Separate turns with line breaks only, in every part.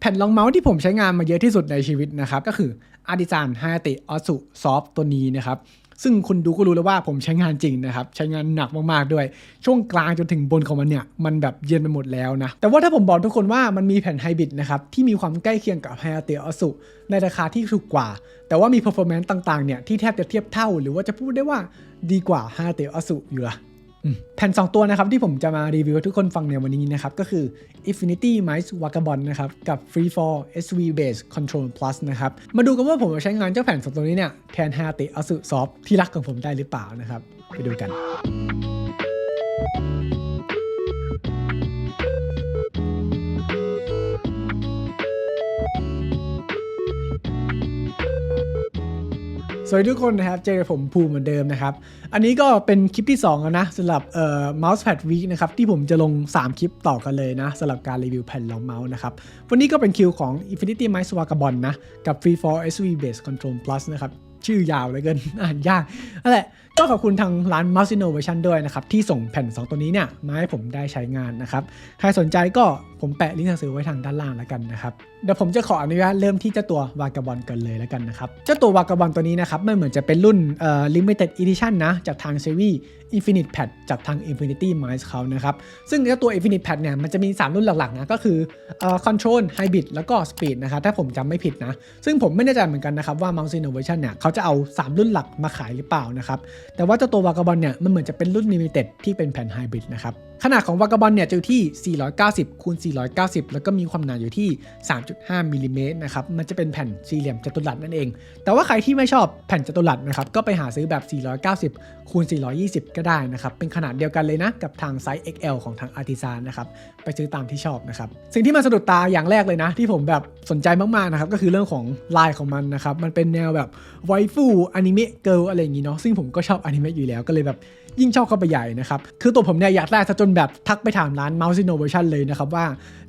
แผ่นรองเมาส์ที่ผมใช้งานมาเยอะที่สุดในชีวิตนะครับ ก็คือ Artisan Hayate Osu Soft ตัวนี้นะครับ ซึ่งคุณดูก็รู้แล้วว่าผมใช้งานจริงนะครับ ใช้งานหนักมากๆด้วย ช่วงกลางจนถึงบนของมันเนี่ย มันแบบเย็นไปหมดแล้วนะ แต่ว่าถ้าผมบอกทุกคนว่ามันมีแผ่นไฮบริดนะครับ ที่มีความใกล้เคียงกับ Hayate Osu ในราคาที่ถูกกว่า แต่ว่ามี performance ต่างๆเนี่ยที่แทบจะเทียบเท่า หรือว่าจะพูดได้ว่าดีกว่า Hayate Osu อยู่ละ แผ่น 2 ตัวนะครับที่ผมจะมารีวิวให้ทุกคนฟังในวันนี้นะครับ ก็คือ Infinity Mice Vagabond นะครับ กับ Freefall SV Base Control Plus นะครับ มาดูกันว่าผมจะใช้งานเจ้าแผ่น 2 ตัวนี้เนี่ยแทน Hayate Asu Soft ที่รักของผมได้หรือเปล่านะครับ ไปดูกัน สวัสดีทุกคนนะครับ เจอกับผมภูมิเหมือนเดิมนะครับ อันนี้ก็เป็นคลิปที่ 2 แล้วนะสำหรับเอ่อ Mousepad Week นะครับ ที่ผมจะลง 3 คลิปต่อกันเลยนะสำหรับการรีวิวแผ่นรองเมาส์นะครับ วันนี้ก็เป็นคิวของ Infinity Mice Vagabond นะ กับ Free for SV Base Control Plus นะครับ ชื่อยาวเลยเกินอ่านยากนั่นแหละก็ขอบคุณทางร้าน Mouse Innovation ด้วยนะครับ ที่ส่งแผ่น 2 ตัวนี้เนี่ยมาให้ผมได้ใช้งานนะครับ ใครสนใจก็ผมแปะลิงก์หนังสือไว้ทางด้านล่างแล้วกันนะครับ เดี๋ยวผมจะขออนุญาตเริ่มที่เจ้าตัววากาบอนกันเลยแล้วกันนะครับ เจ้าตัววากาบอนตัวนี้นะครับมันเหมือนจะเป็นรุ่นเอ่อ limited edition นะ จากทางเซวี Infinite Pad จากทาง Infinity Mice เขานะครับ ซึ่งเจ้าตัว Infinite Pad เนี่ยมันจะมี 3 รุ่นหลักๆนะก็คือเอ่อ Control Hybrid แล้วก็ Speed นะครับถ้าผมจำไม่ผิดนะ ซึ่งผมไม่แน่ใจเหมือนกันนะครับว่า Mouse Innovation เนี่ยเขาจะเอา 3 รุ่นหลักมาขายหรือเปล่านะครับ แต่ว่าเจ้าตัววากาบอลเนี่ยมันเหมือนจะเป็นรุ่น limited ที่เป็นแผ่น Hybrid นะครับ ขนาดของวากาบอนเนี่ยจะอยู่ที่ 490คูณ490 แล้วก็มีความหนาอยู่ที่ 3.5มิลลิเมตรนะครับ มันจะเป็นแผ่นสี่เหลี่ยมจัตุรัสนั่นเอง แต่ว่าใครที่ไม่ชอบแผ่นจัตุรัสนะครับ ก็ไปหาซื้อแบบ 490คูณ420 ก็ได้นะครับ เป็นขนาดเดียวกันเลยนะ กับทางไซส์ XL ของทาง Artisan นะครับ ไปซื้อตามที่ชอบนะครับ สิ่งที่มันสะดุดตาอย่างแรกเลยนะ ที่ผมแบบสนใจมากๆนะครับ ก็คือเรื่องของลายของมันนะครับ มันเป็นแนวแบบไวฟูอนิเมะเกิลอะไรอย่างงี้เนาะ ซึ่งผมก็ชอบอนิเมะอยู่แล้ว ก็เลยแบบ ยิ่งชอบเข้าไปใหญ่นะครับ คือตัวผมเนี่ยอยากได้ซะจนแบบทักไปถามร้าน Mouse Innovation เลยนะครับว่า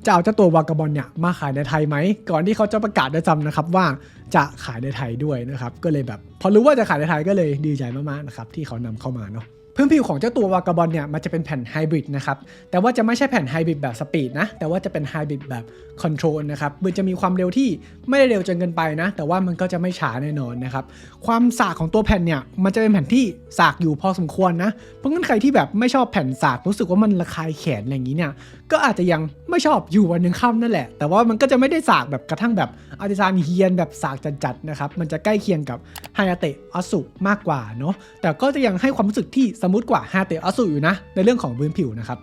จะเอาเจ้าตัววากาบอลเนี่ยมาขายในไทยไหม ก่อนที่เขาจะประกาศด้วยซ้ำนะครับว่าจะขายในไทยด้วยนะครับ ก็เลยแบบพอรู้ว่าจะขายในไทยก็เลยดีใจมากๆนะครับที่เขานำเข้ามาเนาะ พื้นผิวของเจ้าตัววากาบอลเนี่ยมันจะเป็นแผ่นไฮบริดนะครับ แต่ว่าจะไม่ใช่แผ่นไฮบริดแบบสปีดนะ แต่ว่าจะเป็นไฮบริดแบบคอนโทรลนะครับมันจะมีความเร็วที่ไม่ได้เร็วจนเกินไปนะ แต่ว่ามันก็จะไม่ช้าแน่นอนนะครับ ความสากของตัวแผ่นเนี่ย มันจะเป็นแผ่นที่สากอยู่พอสมควรนะ เพราะงั้นใครที่แบบไม่ชอบแผ่นสากรู้สึกว่ามันระคายแขนอะไรอย่างนี้เนี่ย ก็อาจจะยังไม่ชอบอยู่วันหนึ่งค่ำนั่นแหละ แต่ว่ามันก็จะไม่ได้สากแบบกระทั่งแบบอาร์ติซานเฮียนแบบสากจัดๆนะครับ มันจะใกล้เคียงกับไฮอาเตะอสุมากกว่าเนาะ แต่ก็จะยังให้ความรู้สึกที่สมูทกว่าไฮอาเตะอสุอยู่นะ ในเรื่องของพื้นผิวนะครับ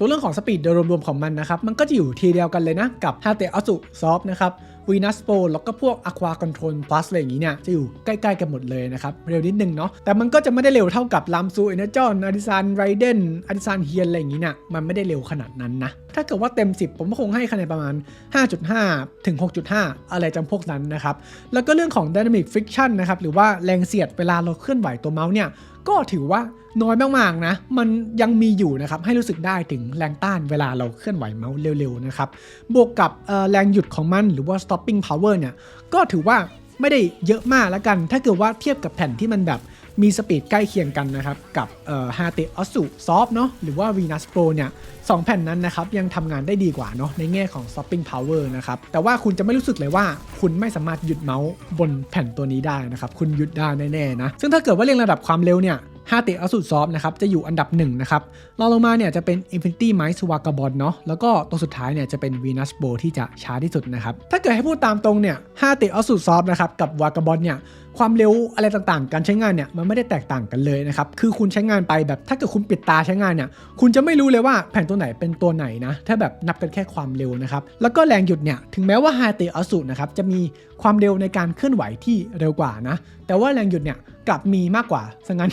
ส่วนเรื่องของสปีดโดยรวมๆของมันนะครับ มันก็จะอยู่ทีเดียวกันเลยนะ กับ h a t e a s u Soft นะครับ Venus Pro แล้วก็พวก Aqua Control Plus อะไรอย่างนี้เนี่ย จะอยู่ใกล้ๆกันหมดเลยนะครับ เร็วนิดนึงเนาะแต่มันก็จะไม่ได้เร็วเท่ากับ Lamsu Energon Artisan Raiden Artisan Hien อะไรอย่างนี้เนี่ยมันไม่ได้เร็วขนาดนั้นนะ ถ้าเกิดว่าเต็ม 10 ผมก็คงให้คะแนนประมาณ 5.5 ถึง 6.5 อะไรจำพวกนั้นนะครับ แล้วก็เรื่องของ Dynamic Friction นะครับ หรือว่าแรงเสียดเวลาเราเคลื่อนไหวตัวเมาส์เนี่ย ก็ถือว่าน้อยมากๆนะ มันยังมีอยู่นะครับให้รู้สึกได้ถึงแรงต้านเวลาเราเคลื่อนไหวเมาส์เร็วๆนะครับ บวกกับแรงหยุดของมันหรือว่า stopping power เนี่ย ก็ถือว่าไม่ได้เยอะมากแล้วกัน ถ้าเกิดว่าเทียบกับแผ่นที่มันแบบ มีสปีดใกล้เคียงกันนะครับ กับเอ่อ h a t e o s u Soft เนาะหรือว่า Venus Pro เนี่ยสองแผ่นนั้นนะครับ ยังทำงานได้ดีกว่าเนาะในแง่ของ stopping power นะครับ แต่ว่าคุณจะไม่รู้สึกเลยว่าคุณไม่สามารถหยุดเมาส์บนแผ่นตัวนี้ได้นะครับ คุณหยุดได้แน่ๆนะ ซึ่งถ้าเกิดว่าเรียงระดับความเร็วเนี่ยฮาเตอสุซอฟนะครับจะอยู่อันดับหนึ่งนะครับรองลงมาเนี่ยจะเป็น Infinity Mice Vagabond เนาะแล้วก็ตัวสุดท้ายเนี่ยจะเป็น Venus Bow ที่จะช้าที่สุดนะครับถ้าเกิดให้พูดตามตรงเนี่ยฮาเตอสุซอฟนะครับกับ Vagabond เนี่ยความเร็วอะไรต่างๆ การใช้งานเนี่ยมันไม่ได้แตกต่างกันเลยนะครับ คือคุณใช้งานไปแบบถ้าเกิดคุณปิดตาใช้งานเนี่ย คุณจะไม่รู้เลยว่าแผ่นตัวไหนเป็นตัวไหนนะ ถ้าแบบนับกันแค่ความเร็วนะครับ แล้วก็แรงหยุดเนี่ย ถึงแม้ว่าฮาเตะอสุนะครับจะมีความเร็วในการเคลื่อนไหวที่เร็วกว่านะ แต่ว่าแรงหยุดเนี่ยกลับมีมากกว่าซะงั้น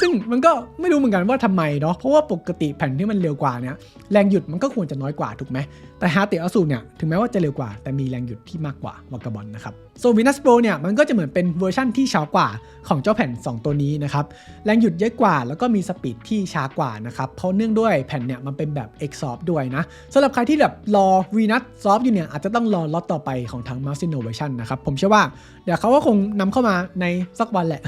ซึ่งมันก็ไม่รู้เหมือนกันว่าทำไมเนาะ เพราะว่าปกติแผ่นที่มันเร็วกว่าเนี่ยแรงหยุดมันก็ควรจะน้อยกว่าถูกไหม แต่ฮาร์ติอัสูเนี่ยถึงแม้ว่าจะเร็วกว่า แต่มีแรงหยุดที่มากกว่าวากาบอลนะครับโซวินัสโปรเนี่ยมันก็จะเหมือนเป็นเวอร์ชั่นที่ช้ากว่าของเจ้าแผ่น 2 ตัวนี้นะครับแรงหยุดเยอะกว่าแล้วก็มีสปีดที่ช้ากว่านะครับเพราะเนื่องด้วยแผ่นเนี่ยมันเป็นแบบ X s o f t ด้วยนะสำหรับใครที่แบบรอ v n u t Soft อยู่เนี่ยอาจจะต้องรอล็อตต่อไปของทาง Mouse Innovation นะครับผมเชื่อว่าเดี๋ยวเขาก็คงนำเข้ามาในสักวันแหละ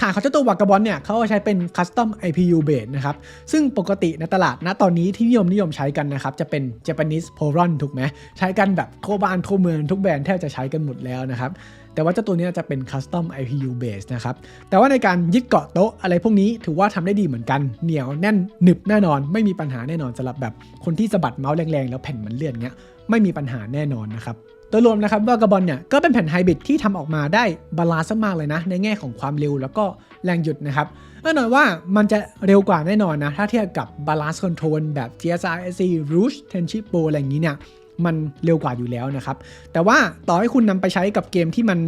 ฐานของเจ้าตัววากาบอลเนี่ยเขาใช้เป็น Custom IPU base นะครับ ซึ่งปกติในตลาดณตอนนี้ที่นิยมนิยมใช้กันนะครับ จะเป็น Japanese Poron ถูกไหมใช้กันแบบทั่วบ้านทั่วเมืองทุกแบรนด์แทบจะใช้กันหมดแล้วนะครับแต่ว่าเจ้าตัวนี้จะเป็น Custom IPU base นะครับ แต่ว่าในการยึดเกาะโต๊ะอะไรพวกนี้ถือว่าทำได้ดีเหมือนกัน เหนียวแน่นหนึบแน่นอน ไม่มีปัญหาแน่นอนสำหรับแบบคนที่สะบัดเมาส์แรงๆ แล้วแผ่นมันเลื่อนเงี้ย ไม่มีปัญหาแน่นอนนะครับ โดยรวมนะครับวากาบอลเนี่ยก็เป็นแผ่นไฮบริดที่ทำออกมาได้บาลานซ์มากเลยนะ ในแง่ของความเร็วแล้วก็แรงหยุดนะครับแน่นอนว่ามันจะเร็วกว่าแน่นอนนะ ถ้าเทียบกับบาลานซ์คอนโทรลแบบ GSR SC Rouge Tenchi Pro อะไรอย่างนี้เนี่ยมันเร็วกว่าอยู่แล้วนะครับ แต่ว่าต่อให้คุณนำไปใช้กับเกมที่มัน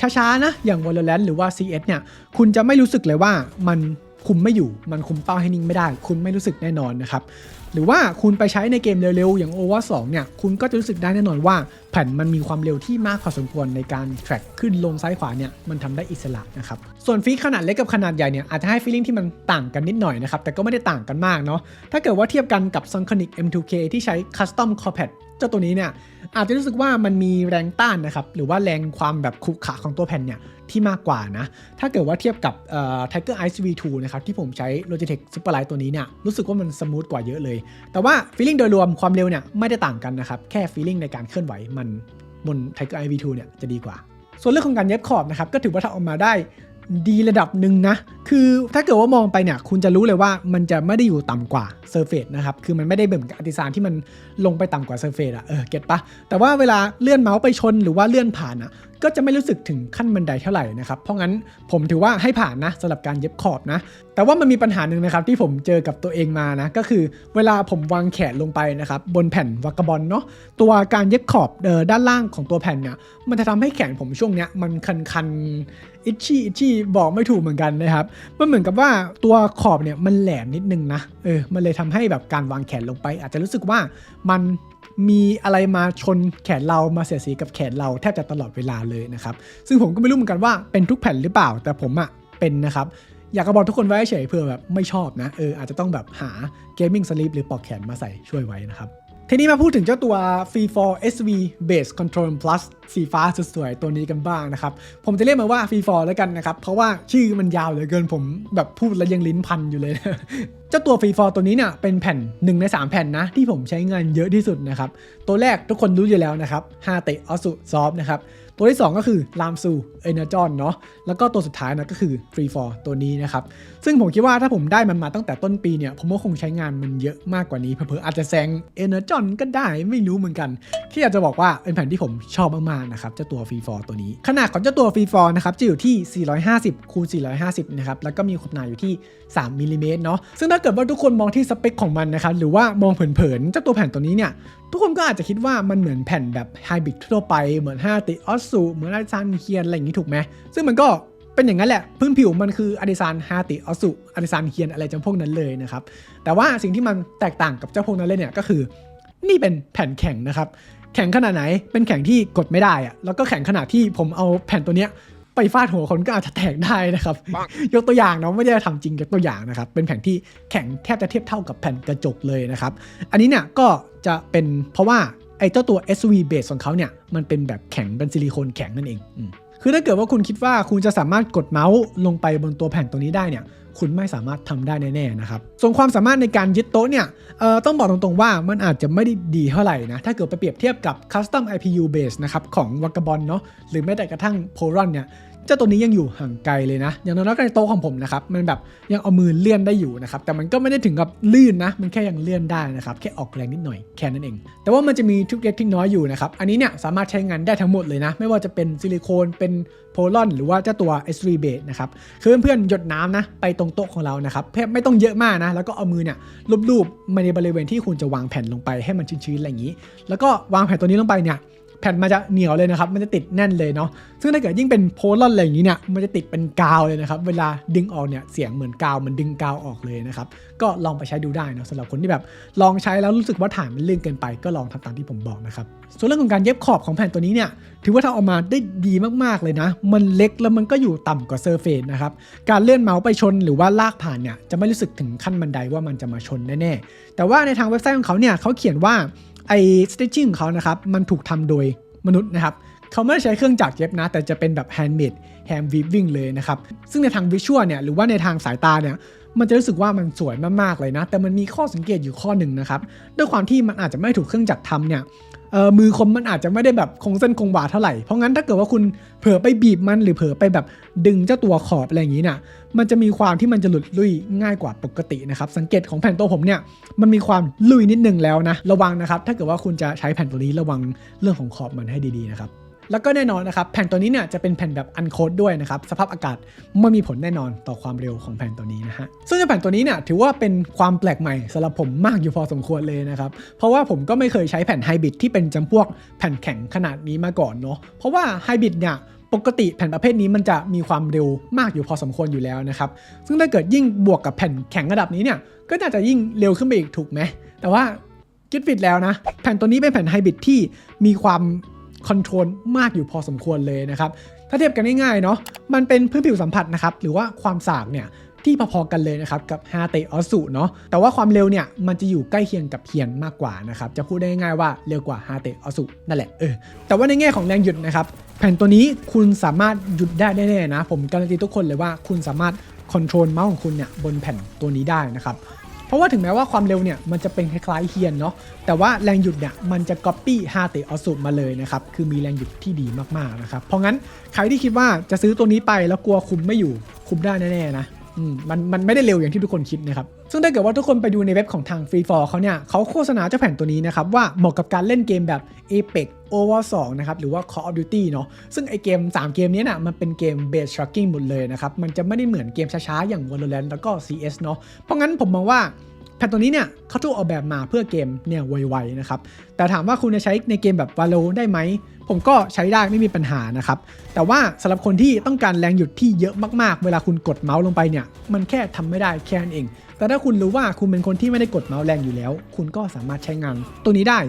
ช้าๆนะอย่าง Valorant หรือว่า CS เนี่ยคุณจะไม่รู้สึกเลยว่ามันคุมไม่อยู่ มันคุมเป้าให้นิ่งไม่ได้ คุณไม่รู้สึกแน่นอนนะครับ หรือว่าคุณไปใช้ในเกมเร็วๆ อย่าง Over 2เนี่ย คุณก็จะรู้สึกได้แน่นอนว่า แผ่นมันมีความเร็วที่มากพอสมควรในการ track ขึ้นลงซ้ายขวาเนี่ย มันทำได้อิสระนะครับ ส่วนฟีขนาดเล็กกับขนาดใหญ่เนี่ยอาจจะให้ feeling ที่มันต่างกันนิดหน่อยนะครับ แต่ก็ไม่ได้ต่างกันมากเนาะ ถ้าเกิดว่าเทียบกันกับ Sonic M2K ที่ใช้ Custom Core Pad เจ้าตัวนี้เนี่ยอาจจะรู้สึกว่ามันมีแรงต้านนะครับหรือว่าแรงความแบบขรุขระของตัวแผ่นเนี่ย ที่มากกว่านะ ถ้าเกิดว่าเทียบกับ Tiger Ice V2 นะครับที่ผมใช้ Logitech Superlight ตัวนี้เนี่ยรู้สึกว่ามันสมูทกว่าเยอะเลย แต่ว่า feeling โดยรวมความเร็วเนี่ยไม่ได้ต่างกันนะครับแค่ feeling ในการเคลื่อนไหวมันบน Tiger Ice V2 เนี่ยจะดีกว่า ส่วนเรื่องของการเย็บขอบนะครับก็ถือว่าทำออกมาได้ดีระดับหนึ่งนะ คือถ้าเกิดว่ามองไปเนี่ย คุณจะรู้เลยว่ามันจะไม่ได้อยู่ต่ำกว่าเซอร์เฟสนะครับ คือมันไม่ได้เหมือนกับอาร์ติซานที่มันลงไปต่ำกว่าเซอร์เฟสอะเออ เก็ตปะ แต่ว่าเวลาเลื่อนเมาส์ไปชนหรือว่าเลื่อนผ่านอะ ก็จะไม่รู้สึกถึงขั้นบันไดเท่าไหร่นะครับ เพราะงั้นผมถือว่าให้ผ่านนะสำหรับการเย็บขอบนะ แต่ว่ามันมีปัญหาหนึ่งนะครับที่ผมเจอกับตัวเองมานะ ก็คือเวลาผมวางแขนลงไปนะครับบนแผ่นวากาบอลเนาะตัวการเย็บขอบเออด้านล่างของตัวแผ่นเนี่ยมันจะทำให้แขนผมช่วงเนี้ยมันคันๆอิชี่อิชี่บอกไม่ถูกเหมือนกันนะครับ มันเหมือนกับว่าตัวขอบเนี่ยมันแหลมนิดนึงนะ เออ มันเลยทำให้แบบการวางแขนลงไป อาจจะรู้สึกว่ามัน มีอะไรมาชนแขนเรามาเสียดสีกับแขนเราแทบจะตลอดเวลาเลยนะครับ ซึ่งผมก็ไม่รู้เหมือนกันว่าเป็นทุกแผ่นหรือเปล่า แต่ผมอะเป็นนะครับ อยากจะบอกทุกคนไว้เฉยเผื่อแบบไม่ชอบนะ เอออาจจะต้องแบบหาเกมมิ่งสลีปหรือปลอกแขนมาใส่ช่วยไว้นะครับ ทีนี้มาพูดถึงเจ้าตัว Free for SV Base Control Plus สีฟ้าสวยๆตัวนี้กันบ้างนะครับ ผมจะเรียกมันว่า Free for แล้วกันนะครับ เพราะว่าชื่อมันยาวเหลือเกินผมแบบพูดแล้วยังลิ้นพันอยู่เลย เจ้าตัว Free for ตัวนี้เนี่ยเป็นแผ่น 1 ใน 3 แผ่นนะ ที่ผมใช้งานเยอะที่สุดนะครับ ตัวแรกทุกคนรู้อยู่แล้วนะครับฮาเตะออสุซอฟนะครับ ตัวที่ 2 ก็คือลามซูเอเนจอนเนาะแล้วก็ตัวสุดท้ายนะก็คือ Free for ตัวนี้นะครับ ซึ่งผมคิดว่าถ้าผมได้มันมาตั้งแต่ต้นปีเนี่ย ผมก็คงใช้งานมันเยอะมากกว่านี้เผลอๆอาจจะแซงเอเนจอนก็ได้ไม่รู้เหมือนกันที่อยากจะบอกว่าเป็นแผ่นที่ผมชอบมากๆนะครับเจ้าตัว Free for ตัวนี้ ขนาดของเจ้าตัว Free for นะครับจะอยู่ที่ 450คูณ450นะครับแล้วก็มีความหนาอยู่ที่ 3มิลลิเมตรเนาะซึ่งถ้าเกิดว่าทุกคนมองที่สเปคของมันนะครับหรือว่ามองเผินๆเจ้าตัวแผ่นตัวนี้เนี่ย ทุกคนก็อาจจะคิดว่ามันเหมือนแผ่นแบบไฮบริดทั่วไปเหมือน5ติออสซูเหมือนอาริซานเคียนอะไรอย่างนี้ถูกไหมซึ่งมันก็เป็นอย่างนั้นแหละ พื้นผิวมันคืออาริซานฮาติออสซูอาริซานเคียนอะไรจำพวกนั้นเลยนะครับ แต่ว่าสิ่งที่มันแตกต่างกับเจ้าพวกนั้นเลยเนี่ยก็คือ นี่เป็นแผ่นแข็งนะครับ แข็งขนาดไหนเป็นแข็งที่กดไม่ได้อะแล้วก็แข็งขนาดที่ผมเอาแผ่นตัวเนี้ย ไปฟาดหัวคนก็อาจจะแตกได้นะครับ ยกตัวอย่างเนาะไม่ได้ทำจริงยกตัวอย่างนะครับ เป็นแผ่นที่แข็งแทบจะเทียบเท่ากับแผ่นกระจกเลยนะครับ อันนี้เนี่ยก็จะเป็นเพราะว่าไอ้เจ้าตัว SV base ของเขาเนี่ยมันเป็นแบบแข็งเป็นซิลิโคนแข็งนั่นเองอืมคือถ้าเกิดว่าคุณคิดว่าคุณจะสามารถกดเมาส์ลงไปบนตัวแผ่นตัวนี้ได้เนี่ย คุณไม่สามารถทำได้แน่ๆนะครับส่วนความสามารถในการยึดโต๊ะเนี่ยต้องบอกตรงๆว่ามันอาจจะไม่ได้ดีเท่าไหร่นะ ถ้าเกิดไปเปรียบเทียบกับ Custom IPU base นะครับของ w a g a b o n เนาะหรือแม้แต่กระทั่ง Poron เนี่ย จ้าตัวนี้ยังอยู่ห่างไกลเลยนะ อย่างน้อยๆก็ในโต๊ะของผมนะครับ มันแบบยังเอามือเลื่อนได้อยู่นะครับ แต่มันก็ไม่ได้ถึงกับลื่นนะ มันแค่ยังเลื่อนได้นะครับ แค่ออกแรงนิดหน่อยแค่นั้นเอง แต่ว่ามันจะมีทุกเล็กที่น้อยอยู่นะครับ อันนี้เนี่ยสามารถใช้งานได้ทั้งหมดเลยนะ ไม่ว่าจะเป็นซิลิโคน เป็นโพลอน หรือว่าเจ้าตัว S3 base นะครับ คือเพื่อนๆหยดน้ำนะ ไปตรงโต๊ะของเรานะครับแค่ไม่ต้องเยอะมากนะ แล้วก็เอามือเนี่ยลูบๆมาในบริเวณที่คุณจะวางแผ่นลงไปให้มันชื้นๆอะไรอย่างนี้ แล้วก็วางแผ่นตัวนี้ลงไปเนี่ย แผ่นมันจะเหนียวเลยนะครับ มันจะติดแน่นเลยเนาะ ซึ่งถ้าเกิดยิ่งเป็นโพลอนอะไรอย่างนี้เนี่ย มันจะติดเป็นกาวเลยนะครับ เวลาดึงออกเนี่ย เสียงเหมือนกาว มันดึงกาวออกเลยนะครับ ก็ลองไปใช้ดูได้นะสำหรับคนที่แบบลองใช้แล้วรู้สึกว่าฐานมันลื่นเกินไป ก็ลองทำตามที่ผมบอกนะครับ ส่วนเรื่องของการเย็บขอบของแผ่นตัวนี้เนี่ย ถือว่าทำออกมาได้ดีมากๆเลยนะ มันเล็กแล้วมันก็อยู่ต่ำกว่าเซอร์เฟซนะครับ การเลื่อนเมาส์ไปชนหรือว่าลากผ่านเนี่ย จะไม่รู้สึกถึงขั้นบันไดว่ามันจะมาชนแน่ๆ แต่ว่าในทางเว็บไซต์ของเขาเนี่ยเขาเขียนว่า ไอ้ stitching ของเขานะครับ มันถูกทำโดยมนุษย์นะครับเขาไม่ได้ใช้เครื่องจักรเย็บนะ แต่จะเป็นแบบ handmade hand weaving เลยนะครับ ซึ่งในทางวิชวลเนี่ยหรือว่าในทางสายตาเนี่ยมันจะรู้สึกว่ามันสวยมากๆเลยนะ แต่มันมีข้อสังเกตอยู่ข้อหนึ่งนะครับ ด้วยความที่มันอาจจะไม่ถูกเครื่องจักรทำเนี่ย มือคมมันอาจจะไม่ได้แบบคงเส้นคงวาเท่าไหร่ เพราะงั้นถ้าเกิดว่าคุณเผลอไปบีบมันหรือเผลอไปแบบดึงเจ้าตัวขอบอะไรอย่างนี้นะ่ะ มันจะมีความที่มันจะหลุดลุยง่ายกว่าปกตินะครับ สังเกตของแผ่นตัวผมเนี่ย มันมีความลุยนิดนึงแล้วนะ ระวังนะครับ ถ้าเกิดว่าคุณจะใช้แผ่นตัวนี้ระวังเรื่องของขอบมันให้ดีๆนะครับ แล้วก็แน่นอนนะครับแผ่นตัวนี้เนี่ยจะเป็นแผ่นแบบอันโคดด้วยนะครับสภาพอากาศไม่มีผลแน่นอนต่อความเร็วของแผ่นตัวนี้นะฮะซึ่งแผ่นตัวนี้เนี่ยถือว่าเป็นความแปลกใหม่สำหรับผมมากอยู่พอสมควรเลยนะครับเพราะว่าผมก็ไม่เคยใช้แผ่นไฮบริดที่เป็นจำพวกแผ่นแข็งขนาดนี้มาก่อนเนาะเพราะว่าไฮบริดเนี่ยปกติแผ่นประเภทนี้มันจะมีความเร็วมากอยู่พอสมควรอยู่แล้วนะครับ ซึ่งถ้าเกิดยิ่งบวกกับแผ่นแข็งระดับนี้เนี่ย ก็น่าจะยิ่งเร็วขึ้นไปอีกถูกไหม แต่ว่าคิดผิดแล้วนะ แผ่นตัวนี้เป็นแผ่นไฮบริดที่มีความ คอนโทรลมากอยู่พอสมควรเลยนะครับ ถ้าเทียบกันง่ายๆเนาะมันเป็นพื้นผิวสัมผัสนะครับหรือว่าความสากเนี่ยที่พอๆกันเลยนะครับกับฮาเตออสุเนาะแต่ว่าความเร็วเนี่ยมันจะอยู่ใกล้เคียงกับเฮียนมากกว่านะครับจะพูดได้ง่ายว่าเร็วกว่าฮาเตออสุนั่นแหละเออแต่ว่าในแง่ของแรงหยุดนะครับแผ่นตัวนี้คุณสามารถหยุดได้แน่ๆนะ ผมการันตีทุกคนเลยว่าคุณสามารถคอนโทรลเมาส์ของคุณเนี่ยบนแผ่นตัวนี้ได้นะครับ เพราะว่าถึงแม้ว่าความเร็วเนี่ยมันจะเป็นคล้ายๆเฮียนเนาะแต่ว่าแรงหยุดเนี่ยมันจะก๊อปปี้ฮาเตออสุมาเลยนะครับคือมีแรงหยุดที่ดีมากๆนะครับเพราะงั้นใครที่คิดว่าจะซื้อตัวนี้ไปแล้วกลัวคุมไม่อยู่คุมได้แน่ๆนะมมันมันไม่ได้เร็วอย่างที่ทุกคนคิดนะครับ ซึ่งถ้าเกิดว่าทุกคนไปดูในเว็บของทาง Free for เขาเนี่ยเขาโฆษณาเจ้าแผ่นตัวนี้นะครับว่าเหมาะกับการเล่นเกมแบบ Apex Over 2นะครับหรือว่า Call of Duty เนาะซึ่งไอเกม 3 เกมนี้น่ะมันเป็นเกม base tracking หมดเลยนะครับมันจะไม่ได้เหมือนเกมช้าๆ อย่าง Valorant แล้วก็ CS เนาะเพราะงั้นผมมองว่าแผ่นตัวนี้เนี่ยเขาถูกออกแบบมาเพื่อเกมเนี่ยไวๆนะครับ แต่ถามว่าคุณจะใช้ในเกมแบบ Valo ได้ไหม ผมก็ใช้ได้ไม่มีปัญหานะครับ แต่ว่าสำหรับคนที่ต้องการแรงหยุดที่เยอะมากๆ เวลาคุณกดเมาส์ลงไปเนี่ย มันแค่ทำไม่ได้แค่นั้นเอง แต่ถ้าคุณรู้ว่าคุณเป็นคนที่ไม่ได้กดเมาส์แรงอยู่แล้ว คุณก็สามารถใช้งานตัวนี้ได้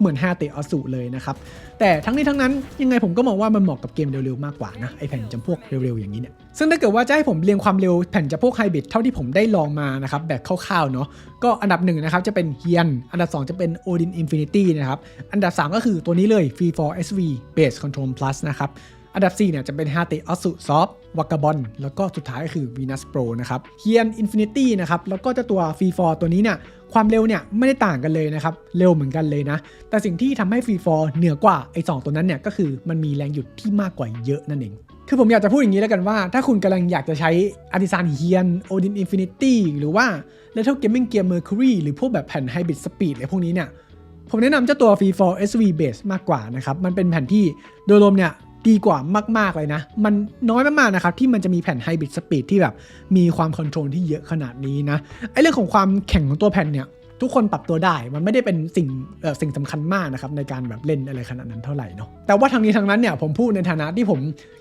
เหมือนฮาเตออสุเลยนะครับ แต่ทั้งนี้ทั้งนั้นยังไงผมก็มองว่ามันเหมาะกับเกมเร็วๆมากกว่านะ ไอแผ่นจำพวกเร็วๆอย่างนี้เนี่ย ซึ่งถ้าเกิดว่าจะให้ผมเรียงความเร็วแผ่นจำพวกไฮบริดเท่าที่ผมได้ลองมานะครับ แบบคร่าวๆเนาะก็อันดับหนึ่งนะครับจะเป็นเฮียน อันดับ 2 จะเป็น Odin Infinity นะครับ อันดับ 3 ก็คือตัวนี้เลย Free for SV Base Control Plus นะครับ อันดับ 4 เนี่ยจะเป็นฮาเตอสุซอฟวากาบอนแล้วก็สุดท้ายก็คือ Venus Pro นะครับเฮียน Infinity นะครับ แล้วก็จ้าตัว Free for ตัวนี้เนี่ยความเร็วเนี่ยไม่ได้ต่างกันเลยนะครับ เร็วเหมือนกันเลยนะ แต่สิ่งที่ทำให้ Free for เหนือกว่าไอ้สองตัวนั้นเนี่ยก็คือมันมีแรงหยุดที่มากกว่าเยอะนั่นเองคือผมอยากจะพูดอย่างนี้แล้วกันว่า ถ้าคุณกำลังอยากจะใช้อาร์ติซานเฮียนโอดินอินฟินิตี้หรือว่า Little Gaming Gear Mercury หรือพวกแบบแผ่น Hybrid Speed อะไรพวกนี้เนี่ยผมแนะนำเจ้าตัว Free for SV Base มากกว่านะครับ มันเป็นแผ่นที่โดยรวมเนี่ย ดีกว่ามาก ๆ เลยนะ มันน้อยมาก ๆ นะครับ ที่มันจะมีแผ่น Hybrid Speed ที่แบบมีความคอนโทรลที่เยอะขนาดนี้นะไอเรื่องของความแข็งของตัวแผ่นเนี่ยทุกคนปรับตัวได้ มันไม่ได้เป็นสิ่งสิ่งสำคัญมากนะครับในการแบบเล่นอะไรขนาดนั้นเท่าไหร่เนาะ แต่ว่าทางนี้ทางนั้นเนี่ยผมพูดในฐานะที่ผม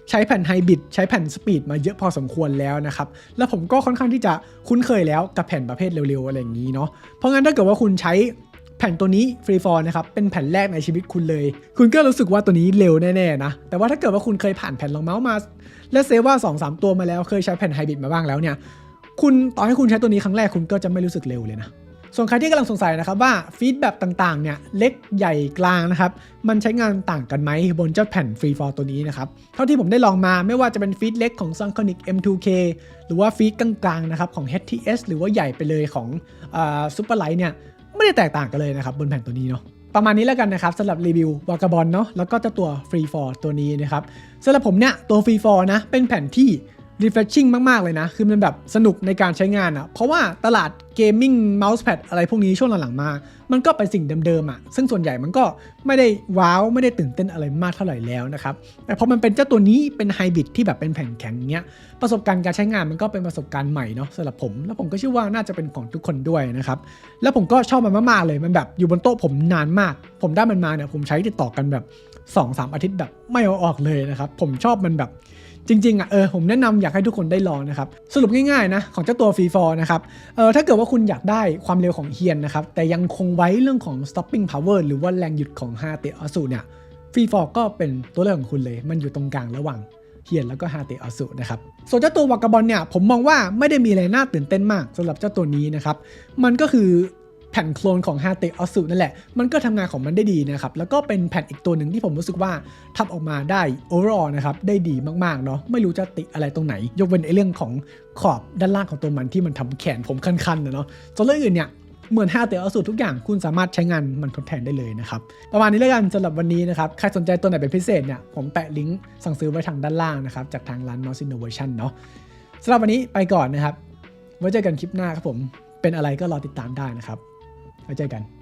ใช้แผ่นไฮบริดใช้แผ่นสปีดมาเยอะพอสมควรแล้วนะครับ แล้วผมก็ค่อนข้างที่จะคุ้นเคยแล้วกับแผ่นประเภทเร็วๆอะไรอย่างนี้เนาะ เพราะงั้นถ้าเกิดว่าคุณใช้ แผ่นตัวนี้ฟรีฟอร์นะครับเป็นแผ่นแรกในชีวิตคุณเลย คุณก็รู้สึกว่าตัวนี้เร็วแน่ๆนะ แต่ว่าถ้าเกิดว่าคุณเคยผ่านแผ่นรองเมาส์มา และเซว่า2อสตัวมาแล้วเคยใช้แผ่นไฮบริดมาบ้างแล้วเนี่ยคุณต่อให้คุณใช้ตัวนี้ครั้งแรกคุณก็จะไม่รู้สึกเร็วเลยนะส่วนใครที่กำลังสงสัยนะครับว่าฟีดแบบต่างๆเนี่ยเล็กใหญ่กลางนะครับมันใช้งานต่างกันไหมบนเจ้าแผ่น Free for ตัวนี้นะครับเท่าที่ผมได้ลองมาไม่ว่าจะเป็นฟีดเล็กของ Synchronic M2K หรือว่าฟีดกลางๆนะครับของ HTS หรือว่าใหญ่ไปเลยของซูเปอร์ไลท์เนี่ย ไม่ได้แตกต่างกันเลยนะครับบนแผ่นตัวนี้เนาะประมาณนี้แล้วกันนะครับสำหรับรีวิววากาบอลเนาะแล้วก็เจ้าตัวฟรีฟอร์ตัวนี้นะครับสำหรับผมเนี่ยตัวฟรีฟอร์นะเป็นแผ่นที่ refreshing มาก ๆ เลยนะ คือมันแบบสนุกในการใช้งานอะ่ะ เพราะว่าตลาดเกมมิ่งเมาส์แพดอะไรพวกนี้ช่วงหลัง ๆ มา มันก็เป็นสิ่งเดิม ๆอะ ซึ่งส่วนใหญ่มันก็ไม่ได้ว้าว ไม่ได้ตื่นเต้นอะไรมากเท่าไหร่แล้วนะครับ แต่พอมันเป็นเจ้าตัวนี้เป็นไฮบริดที่แบบเป็นแผ่นแข็งอย่างเงี้ย ประสบการณ์การใช้งานมันก็เป็นประสบการณ์ใหม่เนาะสำหรับผม แล้วผมก็เชื่อว่าน่าจะเป็นของทุกคนด้วยนะครับ แล้วผมก็ชอบมันมากๆเลย มันแบบอยู่บนโต๊ะผมนานมาก ผมได้มันมาเนี่ยผมใช้ติดต่อกันแบบ2-3อาทิตย์แบบไม่เอาออกเลยนะครับ ผมชอบมันแบบ จริงๆอะเออผมแนะนำอยากให้ทุกคนได้ลองนะครับสรุปง่ายๆนะของเจ้าตัวฟรีฟอร์นะครับเออถ้าเกิดว่าคุณอยากได้ความเร็วของเฮียนนะครับแต่ยังคงไว้เรื่องของ stopping power หรือว่าแรงหยุดของฮาเตอสุเนี่ยฟรีฟอร์ก็เป็นตัวเลือกของคุณเลย มันอยู่ตรงกลางระหว่างเฮียนแล้วก็ฮาเตอสุนะครับ ส่วนเจ้าตัววากาบอลเนี่ยผมมองว่าไม่ได้มีอะไรน่าตื่นเต้นมากสำหรับเจ้าตัวนี้นะครับ มันก็คือ แผ่นโคลนของฮาเตออสุนั่นแหละ มันก็ทำงานของมันได้ดีนะครับ แล้วก็เป็นแผ่นอีกตัวหนึ่งที่ผมรู้สึกว่าทำออกมาได้ overall นะครับ ได้ดีมากๆเนาะ ไม่รู้จะติอะไรตรงไหน ยกเว้นไอ้เรื่องของขอบด้านล่างของตัวมันที่มันทำแขนผมคันๆนะเนาะส่วนเรื่องอื่นเนี่ยเหมือนฮาเตออสุทุกอย่างคุณสามารถใช้งานมันทดแทนได้เลยนะครับ ประมาณนี้แล้วกันสำหรับวันนี้นะครับ ใครสนใจตัวไหนเป็นพิเศษเนี่ย ผมแปะลิงก์สั่งซื้อไว้ทางด้านล่างนะครับ จากทางร้าน Mouse Innovation เนาะสำหรับวันนี้ไปก่อนนะครับ ไว้เจอกันคลิปหน้าครับผม เป็นอะไรก็รอติดตามได้นะครับ ไว้เจอกัน